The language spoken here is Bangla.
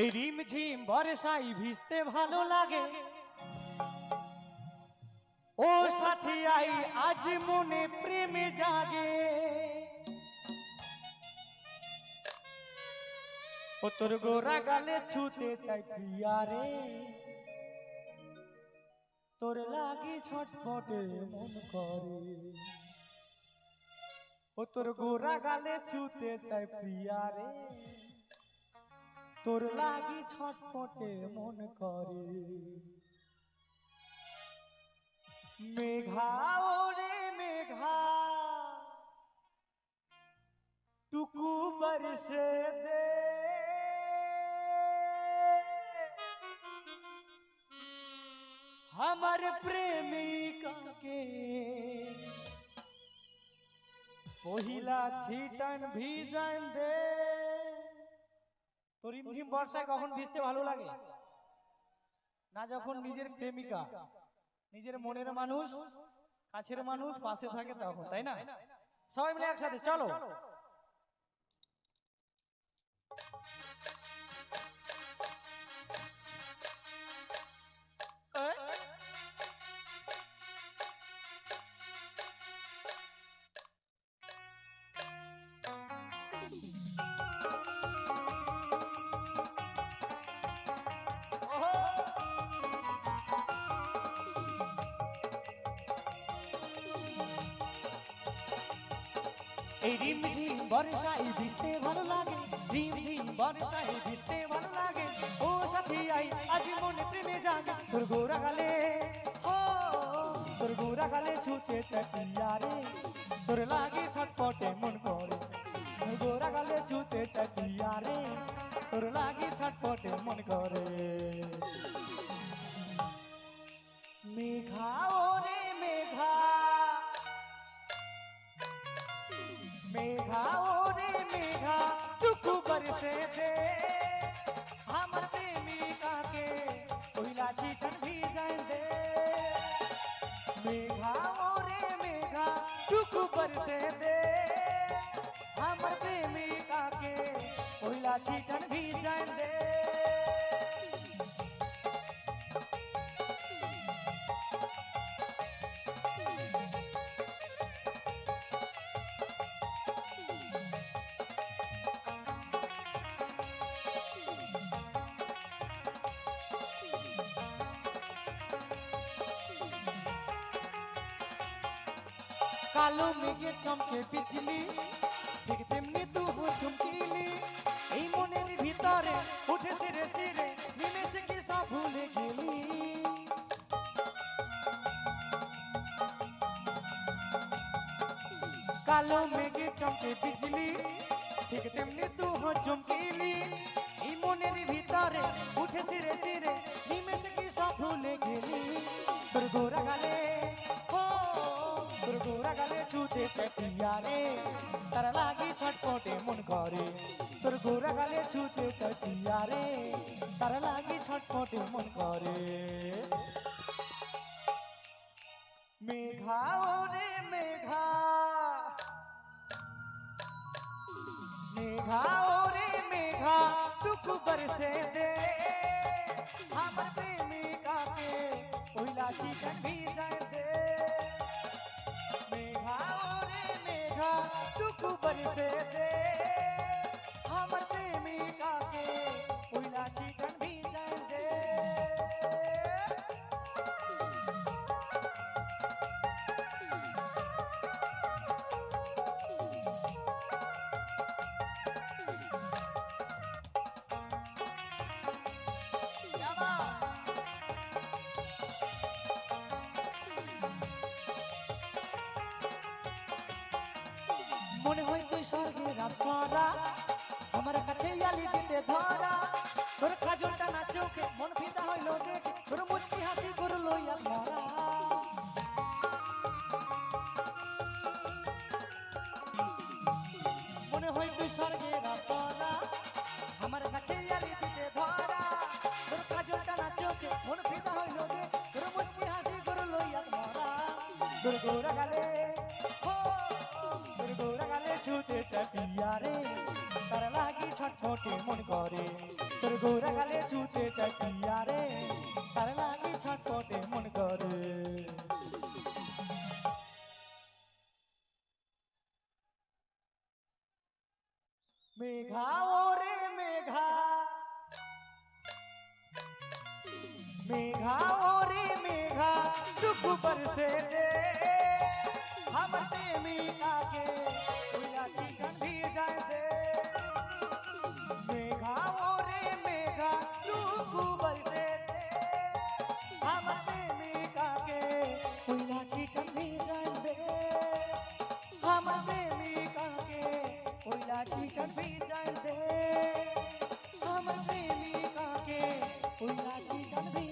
এই রিমঝিম বর্ষায় ভিজতে ভালো লাগে। ও সাথী, আই, আজ মনে প্রেমে জাগে। ও তোর গোরা গালে ছুতে চাই প্রিয়া রে। তোর লাগি ছটপটে মন করে। ও তোর গোরা গালে ছুতে চাই প্রিয়া রে। তোর লাগি ছটপটে মন করে মেঘা ওরে মেঘা টুকু বরসে দে हमर प्रेमिका के পহিলা ছিটান ভিজান দে তোর রিমঝিম বর্ষায় কখন ভিজতে ভালো লাগে? না যখন নিজের প্রেমিকা নিজের মনের মানুষ কাছের মানুষ পাশে থাকে তখন তাই না? সবাই মিলে একসাথে চলো। এই রিমঝিম বর্ষায় ভিজতে ভালো লাগে রিমঝিম বর্ষায় ভিজতে ভালো লাগে। ও সাথী, আই, আজ মনে প্রেমে জাগে। তোর গোরা গালে ও তোর গোরা গালে ছুটে চাকিয়া রে তোর লাগে ছটপটে মন করে, তোর গোরা গালে ছুটে চাকিয়া রে তোর লাগে ছটপটে মন করে। मेघा ओ रे मेघा चुक बरसे थे। हमर प्रेमी काके कोयला छीटन भी जाए मेघा ओ रे मेघा चुक बरसे दे हमर प्रेमी काके कोयला छीटन भी जाए কালো মেঘে চমকে বিজলি ঠিক তেমনি তু চমকিলি এই মনের ভিতরে উঠে সিরে সিরে নিমেষে কি সব ভুলে গেলি কালো মেঘে চমকে বিজলি ঠিক তেমনি তু চমকিলি এই মনের ভিতরে সে পিয়ারে। তার লাগি ছটপটে মন করে। তোর গোরা গালে ছুটে তাই পিয়ারে। তার লাগি ছটপটে মন করে। মেঘা রে মেঘা। মেঘা রে মেঘা টুকু বরসে দে। আমার প্রেমিকাকে ওই লাঠি ভিজাই দে। दुख बरसे हम ते मी काके उइला छी তোর গোরা গালে তোর গোরা গালে ছুটে চাপিয়া রে তার লাগি ছটছটে মন করে। তোর গোরা গালে ছুটে চাপিয়া রে তার লাগি ছটছটে মন করে। মেঘা ওরে মেঘা মেঘা ऊपर से दे हम तेमी आगे उलासी जाए दे मेघा ओ मेघा तू ऊपर से दे हम तेमी आगे उलासी गंधी जाए दे हम तेमी आगे उलासी गंधी जाए दे हम तेमी आगे उलासी गंधी